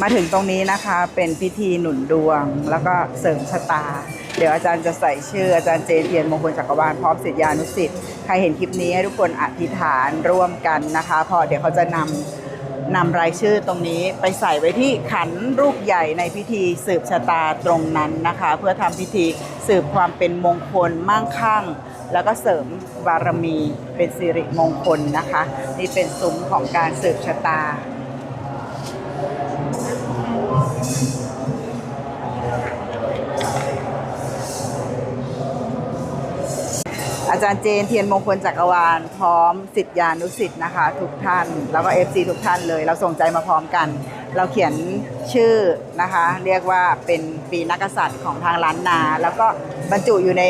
มาถึงตรงนี้นะคะเป็นพิธีหนุนดวง แล้วก็เสริมชะตา เดี๋ยวอาจารย์จะใส่ชื่ออาจารย์เจนเทียนมงคลจักรวาลพร้อมศิษยานุศิษย์ใครเห็นคลิปนี้ให้ทุกคนอธิษฐานร่วมกันนะคะ พอเดี๋ยวเขาจะนำนำรายชื่อตรงนี้ไปใส่ไว้ที่ขันรูปใหญ่ในพิธีสืบชะตาตรงนั้นนะคะ เพื่อทำพิธีสืบความเป็นมงคลมั่งคั่งแล้วก็เสริมบารมีเป็นสิริมงคลนะคะ นี่เป็นซุ้มของการสืบชะตา อาจารย์เจนเทียนมงคลจักรวาลพร้อมสิทธิานุสิทธิ์นะคะ ทุกท่าน แล้วก็ FC ทุกท่านเลย เราส่งใจมาพร้อมกัน เราเขียนชื่อนะคะ เรียกว่าเป็นปีนักกษัตริย์ของทางล้านนา แล้วก็บรรจุอยู่ใน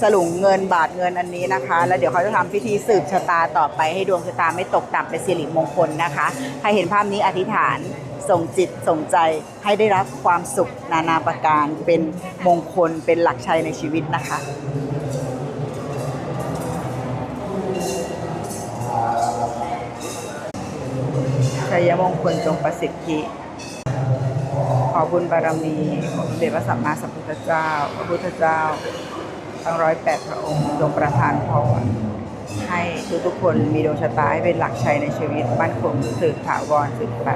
สลุงเงินบาทเงินอันนี้นะคะ แล้วเดี๋ยวเขาจะทำพิธีสืบชะตาต่อไปให้ดวงชะตาไม่ตกต่ำเป็นสิริมงคลนะคะ ใครเห็นภาพนี้อธิษฐานส่งจิตส่งใจให้ได้รับความสุขนานาประการเป็นมงคลเป็นหลักชัยในชีวิตนะคะ มงคลจงประสิทธิ ขอบุญบารมีของเดชพระสัมมาสัมพุทธเจ้า พระพุทธเจ้า ทั้งร้อยแปดพระองค์จงประทานพรให้ทุกๆคนมีดวงชะตาให้เป็นหลักชัยในชีวิตมั่นคงสืบถาวรสืบไป